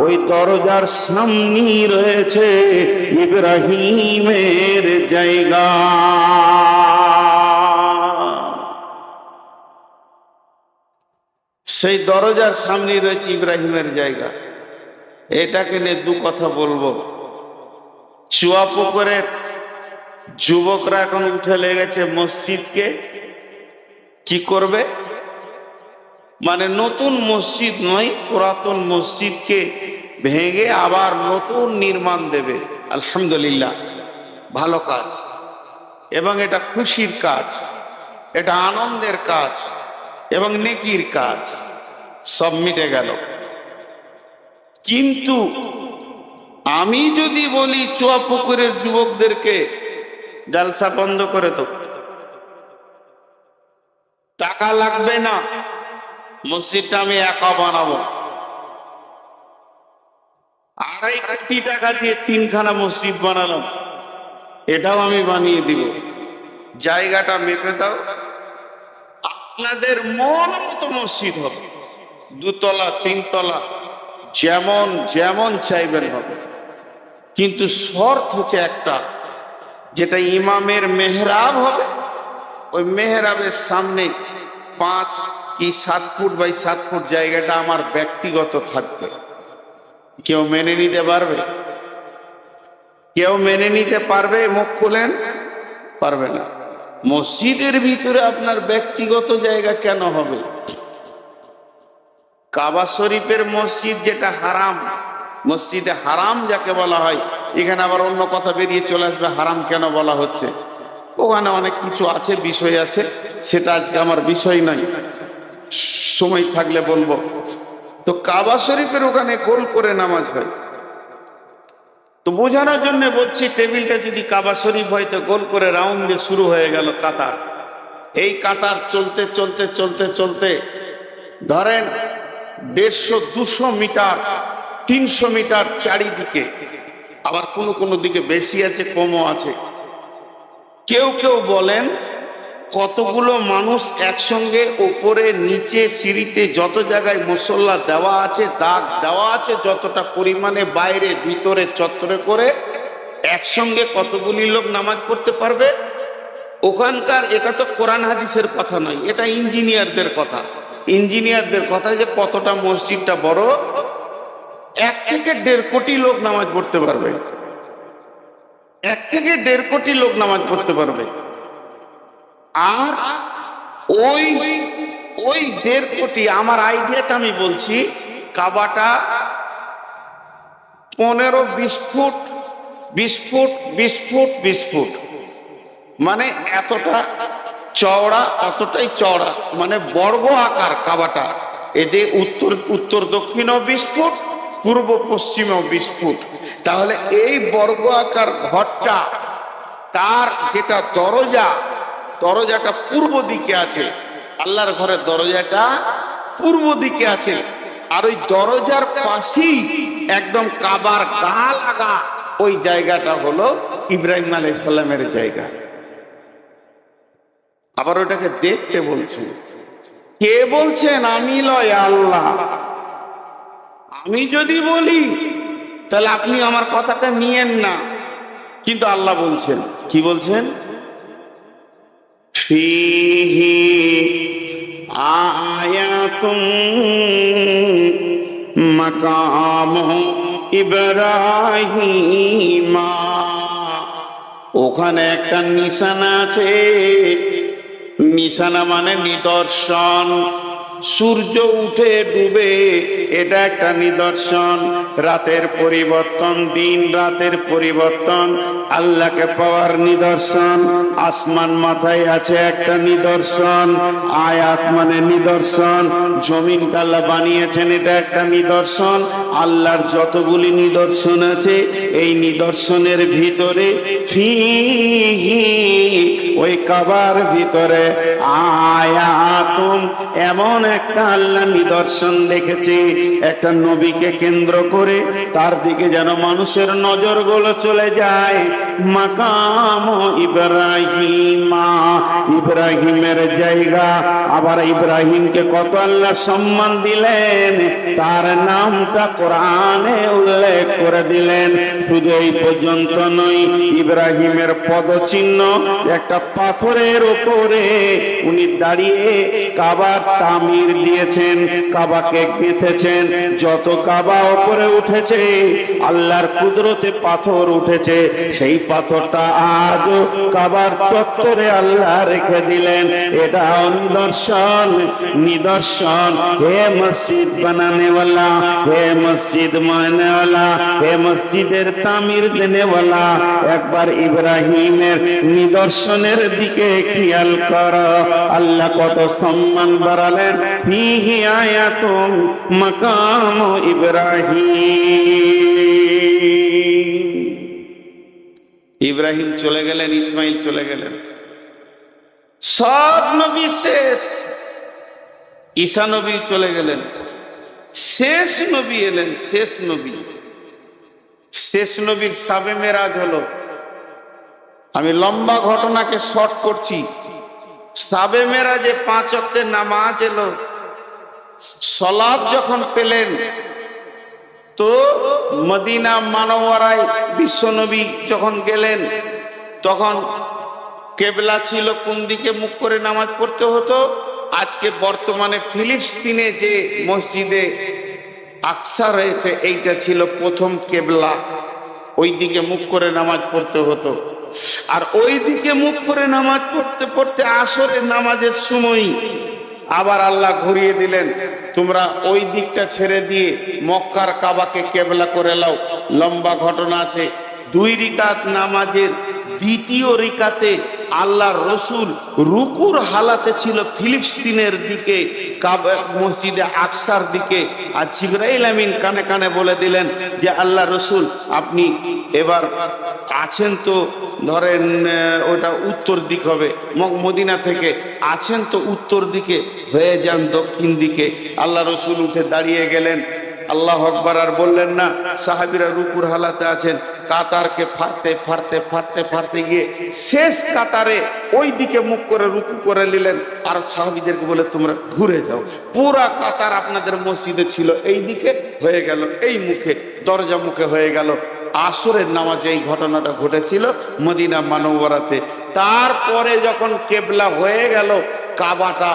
ওই দরজার সামনেই রয়েছে ইব্রাহিমের জায়গা। সেই দরজার সামনে রয়েছে ইব্রাহিমের জায়গা। এটাকে নিয়ে দু কথা বলব। চুয়া পুকুরের যুবকরা এখন উঠে লেগেছে মসজিদকে। কি করবে? মানে নতুন মসজিদ নয়, পুরাতন মসজিদকে ভেঙে আবার নতুন নির্মাণ দেবে। আলহামদুলিল্লাহ, ভালো কাজ। এবং এটা খুশির কাজ, এটা আনন্দের কাজ, এবং নেকির কাজ, সব মিটে গেল। কিন্তু আমি যদি বলি চুয়া পুকুরের যুবকদেরকে, জালসা বন্ধ করে তো টাকা লাগবে না, মসজিদটা আমি একা বানাবো। আড়াই কোটি টাকা দিয়ে তিনখানা মসজিদ বানালাম। এটাও আমি বানিয়ে দিব। জায়গাটা মেপে দাও। আপনাদের মন মতো মসজিদ হবে। দুতলা, তিনতলা, যেমন যেমন চাইবেন হবে। কিন্তু শর্ত হচ্ছে একটা, যেটা ইমামের মেহরাব হবে, ওই মেহরাবের সামনে পাঁচ কি সাত ফুট বাই সাত ফুট জায়গাটা আমার ব্যক্তিগত থাকবে। কেউ মেনে নিতে পারবে? কেউ মেনে নিতে পারবে মুখ খুলেন? পারবে না। মসজিদের ভিতরে আপনার ব্যক্তিগত জায়গা কেন হবে? কাবা শরীফের মসজিদ যেটা হারাম, মসজিদে হারাম যাকে বলা হয়, এখানে আবার অন্য কথা বেরিয়ে চলে আসবে, হারাম কেন বলা হচ্ছে? ওখানে অনেক কিছু আছে, বিষয় আছে, সেটা আজকে আমার বিষয় নয়। সময় থাকলে বলব। তো কাবা শরীফের ওখানে গোল করে নামাজ হয়। তো বোঝানোর জন্য বলছি, টেবিলটা যদি কাবা শরীফ হয় তো গোল করে রাউন্ডে শুরু হয়ে গেল কাতার। এই কাতার চলতে চলতে চলতে চলতে ধরেন দেড়শো, দুশো মিটার, তিনশো মিটার চারিদিকে, আবার কোনো কোনো দিকে বেশি আছে, কমও আছে। কেউ কেউ বলেন কতগুলো মানুষ একসঙ্গে ওপরে, নিচে, সিঁড়িতে যত জায়গায় মশল্লা দেওয়া আছে, দাগ দেওয়া আছে, যতটা পরিমাণে বাইরে, ভিতরে চত্বরে করে একসঙ্গে কতগুলি লোক নামাজ পড়তে পারবে? ওখানকার, এটা তো কোরআন হাদিসের কথা নয়, এটা ইঞ্জিনিয়ারদের কথা। ইঞ্জিনিয়ারদের কথা যে কতটা মসজিদটা বড়, এক থেকে দেড় কোটি লোক নামাজ পড়তে পারবে। এক থেকে দেড় কোটি লোক নামাজ পড়তে পারবে। আর ওই ওই দেড় কোটি আমার আইডিয়াতে আমি বলছি, কাবাটা পনেরো বিশ ফুট বিশ ফুট বিশ ফুট বিশ ফুট। মানে এতটা চওড়া অতটাই চওড়া মানে বর্গ আকার কাবাটা। এদের উত্তর উত্তর দক্ষিণও বিশ ফুট, পূর্ব পশ্চিমেও বিশ ফুট। তাহলে এই বর্গ আকার ঘরটা, তার যেটা দরজা দরজাটা পূর্ব দিকে আছে। আল্লাহর ঘরের দরজাটা পূর্ব দিকে আছে। আর ওই দরজার পাশেই একদম কাবার গা লাগা ওই জায়গাটা হলো ইব্রাহিম আলাইসাল্লামের জায়গা। আবার ওটাকে দেখতে বলছেন কে বলছেন? আমি লয় আল্লাহ। আমি যদি বলি, তাহলে আপনি আমার কথাটা নিয়েন না। কিন্তু আল্লাহ বলছেন। কি বলছেন? ফিহি আয়াতুম মাকাম ইব্রাহিমা। ওখানে একটা নিশানা আছে। নিশানা মানে নিদর্শন। সূর্য উঠে ডুবে, এটা একটা নিদর্শন। রাতের পরিবর্তন, দিন রাতের পরিবর্তন, আল্লাহকে পাওয়ার নিদর্শন। আসমান মাথায় আছে একটা নিদর্শন, আয়াত মানে নিদর্শন। জমিন আল্লাহ বানিয়েছেন, এটা একটা নিদর্শন। আল্লাহর যতগুলি নিদর্শন আছে, এই নিদর্শনের ভিতরে ফিহি, ওই কাবার ভিতরে আয়াতুন, এমন একটা আল্লাহ নিদর্শন দেখেছে, একটা নবীকে কেন্দ্র করে তার দিকে যেন মানুষের নজরগুলো চলে যায়। মাকাম ইব্রাহিমা। ইব্রাহিমের জায়গা। আবার ইব্রাহিমকে কত আল্লাহ সম্মান দিলেন, তার নামটা কোরআনে উল্লেখ করে দিলেন। শুধু এই পর্যন্ত নয়, ইব্রাহিমের পদচিহ্ন একটা পাথরের উপরে উনি দাঁড়িয়ে কাবার তামির দিয়েছেন, কাবাকে গেঁথেছেন। যত কাবা উপরে উঠেছে, আল্লাহর কুদরতে পাথর উঠেছে। সেই পাথরটা আজও কাবার চত্বরে আল্লাহ রেখে দিলেন, এটা নিদর্শন নিদর্শন। হে মসজিদ বানানেওয়ালা, হে মসজিদ মানেওয়ালা, হে মসজিদের তামির দেনেওয়ালা, একবার ইব্রাহিমের নিদর্শনের দিকে খেয়াল কর। আল্লাহ কত সম্মান বাড়ালেন। ফিহি আয়াতুম মাকাম ইব্রাহিম। ইব্রাহিম চলে গেলেন, ইসমাইল চলে গেলেন। সব নবী শেষ। ঈসা নবী চলে গেলেন। শেষ নবী এলেন, শেষ নবী। শেষ নবীর সাবে মেরাজ হলো। আমি লম্বা ঘটনাকে শর্ট করছি। সাবে মেরাজে পাঁচ অক্টের নামাজ এলো। সলাদ যখন পেলেন, তো মদিনা মানবরায় বিশ্বনবী যখন গেলেন, তখন কেবলা ছিল, কোন দিকে মুখ করে নামাজ পড়তে হতো? আজকে বর্তমানে ফিলিস্তিনে যে মসজিদে আকসা রয়েছে, এইটা ছিল প্রথম কেবলা। ওই দিকে মুখ করে নামাজ পড়তে হতো। আর ওই দিকে মুখ করে নামাজ পড়তে পড়তে আসরের নামাজের সময় আবার আল্লাহ ঘুরিয়ে দিলেন, তোমরা ওই দিকটা ছেড়ে দিয়ে মক্কার কাবাকে কেবলা করে লাও লম্বা ঘটনা আছে। দুই রিকাত নামাজের দ্বিতীয় রিকাতে আল্লাহর রসুল রুকুর হালাতে ছিল ফিলিস্তিনের দিকে মসজিদে আকসার দিকে। আর জিব্রাইল আমিন কানে কানে বলে দিলেন যে, আল্লাহ রসুল, আপনি এবার আছেন তো, ধরেন ওটা উত্তর দিক হবে মদিনা থেকে আছেন তো উত্তর দিকে, হয়ে যান দক্ষিণ দিকে। আল্লাহ রসুল উঠে দাঁড়িয়ে গেলেন। আল্লাহ আকবর আর বললেন না, সাহাবিরা রুকুর হালাতে আছেন, কাতারকে ফাড়তে ফাড়তে ফাড়তে ফাড়তে গিয়ে শেষ কাতারে ওই দিকে মুখ করে রুকু করে নিলেন। আর সাহাবিদেরকে বলে, তোমরা ঘুরে যাও। পুরা কাতার আপনাদের মসজিদে ছিল এই দিকে হয়ে গেল, এই মুখে, দরজা মুখে হয়ে গেল। আসরের নামাজে এই ঘটনাটা ঘটেছিল মদিনা মানবরাতে তারপরে যখন কেবলা হয়ে গেল, কাবাটা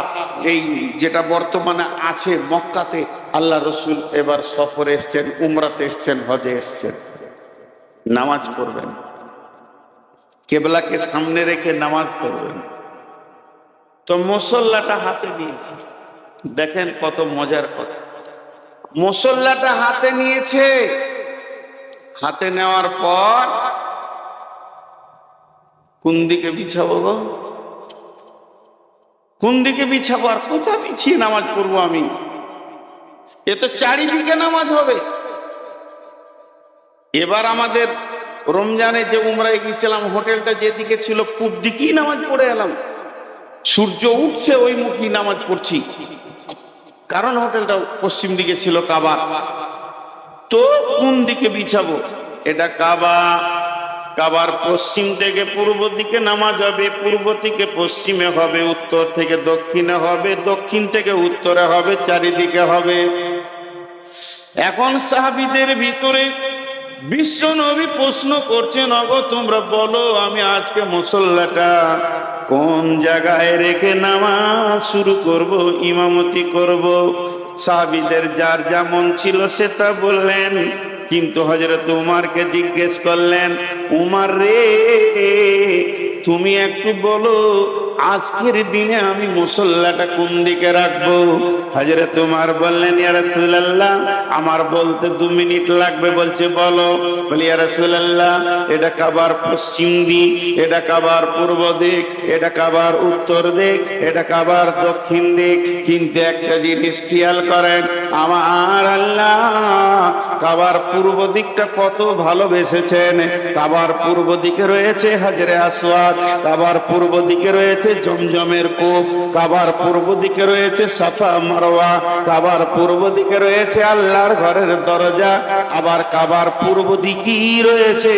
এই যেটা বর্তমানে আছে মক্কাতে আল্লাহ রসুল এবার সফরে এসছেন, উমরাতে এসছেন, হজে এসছেন। নামাজ পড়বেন। কেবলাকে সামনে রেখে নামাজ পড়বেন। তো মুসল্লাটা হাতে নিয়েছে। দেখেন কত মজার কথা। মুসল্লাটা হাতে নিয়েছে। হাতে নেওয়ার পর কোন দিকে বিছাবো গো? কোন দিকে বিছাবো আর কোথা বিছিয়ে নামাজ পড়ব আমি? এ তো চারিদিকে নামাজ হবে। এবার আমাদের রমজানে যে উমরায় গিয়েছিলাম, হোটেলটা যেদিকে ছিল পূব দিকেই নামাজ পড়ে এলাম। সূর্য উঠছে, ওই মুখী নামাজ পড়ছি। কারণ হোটেলটা পশ্চিম দিকে ছিল কাবা। তো কোন দিকে বিছাবো? এটা কাবা। কাবার পশ্চিম থেকে পূর্ব দিকে নামাজ হবে, পূর্ব থেকে পশ্চিমে হবে, উত্তর থেকে দক্ষিণে হবে, দক্ষিণ থেকে উত্তরে হবে, চারিদিকে হবে। এখন সাহাবিদের ভিতরে বিশ্ব নবী প্রশ্ন করছেন, অগ, তোমরা বলো, আমি আজকে মুসল্লাটা কোন জায়গায় রেখে নামাজ শুরু করব, ইমামতি করব? সাহাবিদের যার যেমন ছিল সে তা বললেন। কিন্তু হজরত উমারকে জিজ্ঞেস করলেন, উমার রে, তুমি একটু বলো আজকের দিনে আমি মুসল্লাটা কোন দিকে রাখব? হাজরে তোমার বললেন, ইয়া রাসূলুল্লাহ। আমার বলতে দু মিনিট লাগবে, বলছে, বলো। বলি, ইয়া রাসূলুল্লাহ, এটা কাবার পশ্চিম দিক, এটা কাবার পূর্ব দিক, এটা কাবার উত্তর দিক, এটা কাবার দক্ষিণ দিক। কিন্তু একটা জিনিস খেয়াল করেন, আমার আল্লাহ কাবার পূর্ব দিকটা কত ভালোবেসেছেন। কাবার পূর্ব দিকে রয়েছে হাজরে আসওয়াদ, কাবার পূর্ব দিকে রয়েছে রয়েছে জমজমের কূপ, কাবার পূর্ব দিকে রয়েছে সাফা মারওয়া, কাবার পূর্ব দিকে রয়েছে আল্লাহর ঘরের দরজা, আবার কাবার পূর্ব দিকেই রয়েছে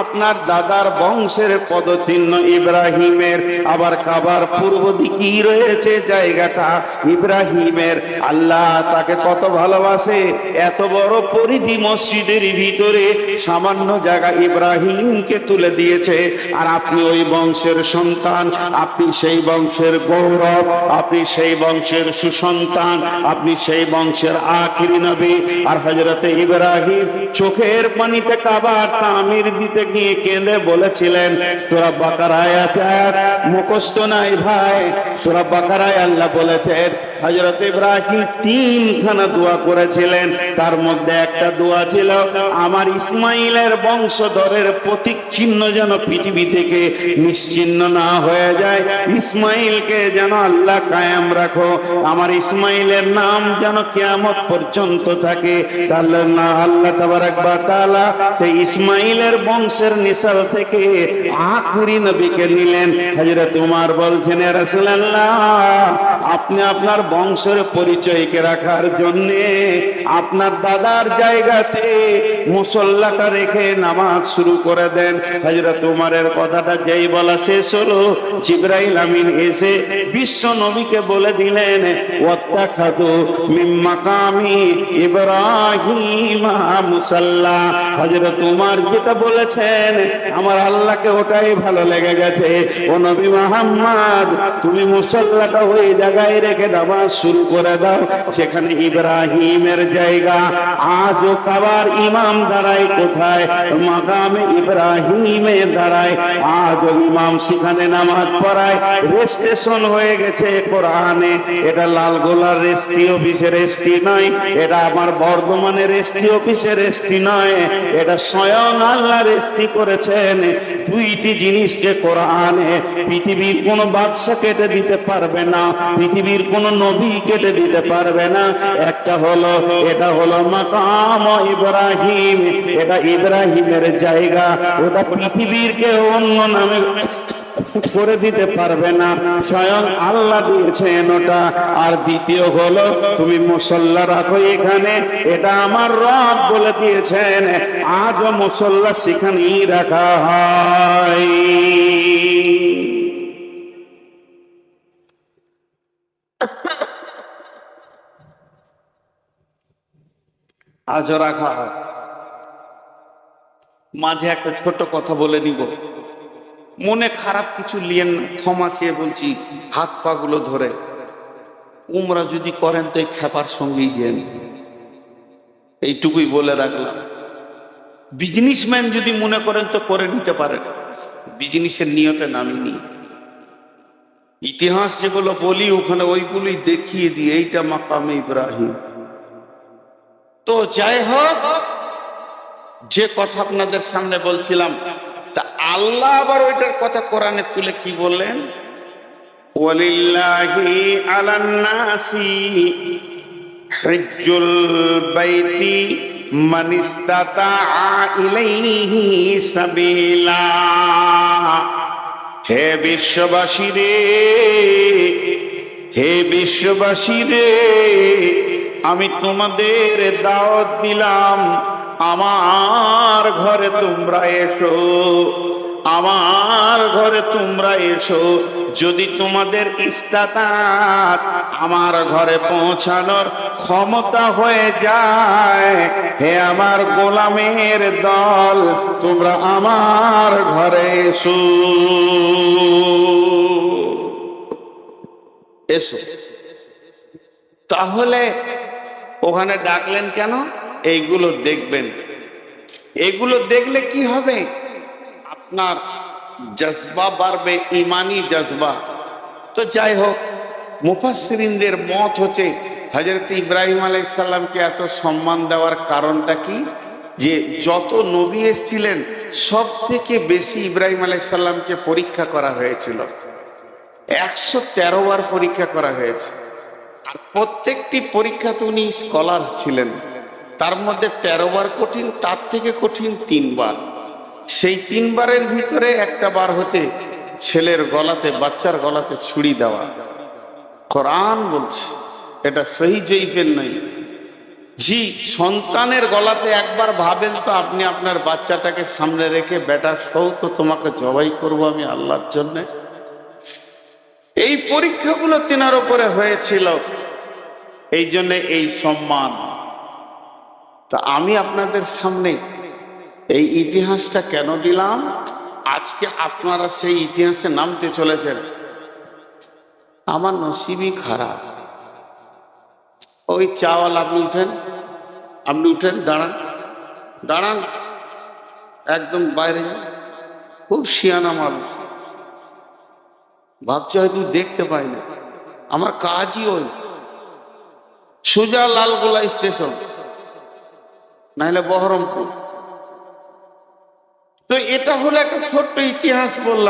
আপনার দাদার বংশের পদচিহ্ন ইব্রাহিমের, আবার কাবার পূর্ব দিকেই রয়েছে জায়গাটা ইব্রাহিমের। আল্লাহ তাকে কত ভালোবাসে, এত বড় পরিধি মসজিদের ভিতরে সামান্য জায়গা ইব্রাহিমকে তুলে দিয়েছে। আর আপনি ওই বংশের সন্তান, আপনি সেই বংশের গৌরব, আপনি সেই বংশের সুসন্তান, আপনি সেই বংশের আখিরি নবী। আর হজরতে ইব্রাহিম চোখের পানিতে কাবার তামির দিতে গিয়ে কেঁদে বলেছিলেন তোরা বাকারায় আছে আয়াত? মুখস্থ নাই ভাই। সুরা বাকারায় আল্লাহ বলেছেন হজরত ইব্রাহিম তিনখানা দোয়া করেছিলেন। তার মধ্যে একটা দোয়া ছিল, আমার ইসমাইলের বংশধরের প্রতীক চিহ্ন যেন পৃথিবী থেকে নিশ্চিহ্ন না হয়ে যায়। ইসমাইলকে যেন আল্লাহ কায়াম রাখো। আমার ইসমাইলের নাম যেন কিয়ামত পর্যন্ত থাকে। তাহলে না আল্লাহ তাবারাক সেই ইসমাইলের বংশের নিসাল থেকে আখরি নবীকে নিলেন। হযরত উমার বলছেন আপনি আপনার বংশের পরিচয়কে রাখার জন্য আপনার দাদার জায়গাতে মুসল্লাটা রেখে নামাজ শুরু করে দেন। হযরত উমারের কথাটা যেই বলা শেষ হলো, জিব্রাইল এসে বিশ্ব নবীকে বলে দিলেন ওয়াত্তাখাদু মিন মাকামি মুসাল্লা। হযরত উমার যেটা বলেছেন, আমার আল্লাহকে ওটাই ভালো লেগে গেছে। ও নবী মুহাম্মদ, তুমি মুসল্লাটা ওই জায়গায় রেখে নামাজ শুরু করে দাও সেখানে ইব্রাহিমের জায়গা। আজও কাবার ইমাম দাঁড়ায় কোথায়? মাকামে ইব্রাহিমে দাঁড়ায়। আজও ইমাম সেখানে নামাজ পড়ায়। রেজিস্ট্রেশন হয়ে গেছে কোরআনে। এটা লালগোলার রেস্ট্রি অফিসের রেস্ট্রি নয়, এটা আমার বর্ধমানের রেস্ট্রি অফিসের রেস্ট্রি নয়, এটা স্বয়ং আল্লাহ রেস্ট্রি করেছেন। দুইটি জিনিসকে কোরআনে পৃথিবীর কোন বাদশা কেটে দিতে পারবে না, পৃথিবীর কোন নবী কেটে দিতে পারবে না। একটা হলো, এটা হলো মাকাম ইব্রাহিম, এটা ইব্রাহিমের জায়গা, ওটা পৃথিবীর কেউ অন্য নামে করে দিতে পারবে না। স্বয়ং আল্লাহ দিয়েছেন ওটা। আর দ্বিতীয় হলো, তুমি মুসল্লা রাখো এখানে। এটা আমার রব বলে দিয়েছেন। আজও মুসল্লা সেখানেই রাখা হয়। আজও রাখা মাঝে একটা ছোট কথা বলে নিব। মনে খারাপ কিছু লিয়েন, ক্ষমা চেয়ে বলছি, হাত পা গুলো ধরে। উমরা যদি করেন তো এই খেপার সঙ্গেই যেন এইটুকুই বলে রাখলাম। বিজনেসম্যান যদি মনে করেন তো করে নিতে পারেন। বিজনেসের নিয়তে নামিনি। ইতিহাস যেগুলো বলি, ওখানে ওইগুলোই দেখিয়ে দিই। এইটা মাকামে ইব্রাহিম। তো যাই হোক, যে কথা আপনাদের সামনে বলছিলাম তা আল্লাহ আবার ওইটার কথা কোরআনে তুলে কি বললেন? ওয়ালিল্লাহি আলান নাসি হিজ্জুল বাইতি ইস্তাতা ইলাইহি সাবিলা। হে বিশ্ববাসী রে, হে বিশ্ববাসী রে, আমি তোমাদের দাওয়াত দিলাম। আমার ঘরে তোমরা এসো, আমার ঘরে তোমরা এসো। যদি তোমাদের ইস্তাতাত আমার ঘরে পৌঁছানোর ক্ষমতা হয়ে যায়, হে আমার গোলামের দল, তোমরা আমার ঘরে এসো। এসো। তাহলে ওখানে ডাকলেন কেন? এইগুলো দেখবেন। এগুলো দেখলে কি হবে? আপনার জজবা বাড়বে ইমানি জজবা। তো যাই হোক মুফাসরিনদের মত হচ্ছে হজরত ইব্রাহিম আলাইসাল্লামকে এত সম্মান দেওয়ার কারণটা কি? যে যত নবী এসেছিলেন সব থেকে বেশি ইব্রাহিম আলাইসাল্লামকে পরীক্ষা করা হয়েছিল। একশো তেরো বার পরীক্ষা করা হয়েছে। আর প্রত্যেকটি পরীক্ষাতে উনি স্কলার ছিলেন। তার মধ্যে তেরো বার কঠিন, তার থেকে কঠিন তিনবার। সেই তিনবারের ভিতরে একটা বার হচ্ছে ছেলের গলাতে, বাচ্চার গলাতে ছুরি দেওয়া। কোরআন বলছে, এটা সহি জয়ীফের নাই। জি, সন্তানের গলাতে একবার ভাবেন তো আপনি আপনার বাচ্চাটাকে সামনে রেখে, বেটা সৌ তো তোমাকে জবাই করব আমি আল্লাহর জন্য। এই পরীক্ষাগুলো তিনার উপরে হয়েছিল। এই জন্যে এই সম্মান। তা আমি আপনাদের সামনে এই ইতিহাসটা কেন দিলাম? আজকে আপনারা সেই ইতিহাসে নামতে চলেছেন। আমার নসিবই খারাপ। ওই চাওয়াল আপনি উঠেন আপনি উঠেন, দাঁড়ান। দাঁড়ান, একদম বাইরে খুব শিয়ানা মানুষ। ভাবছি হয়তো দেখতে পাই না। আমার কাজই ওই। সোজা লালগোলা স্টেশন। নাহলে বহরমপুর। তো এটা হলো একটা ছোট্ট ইতিহাস বললাম।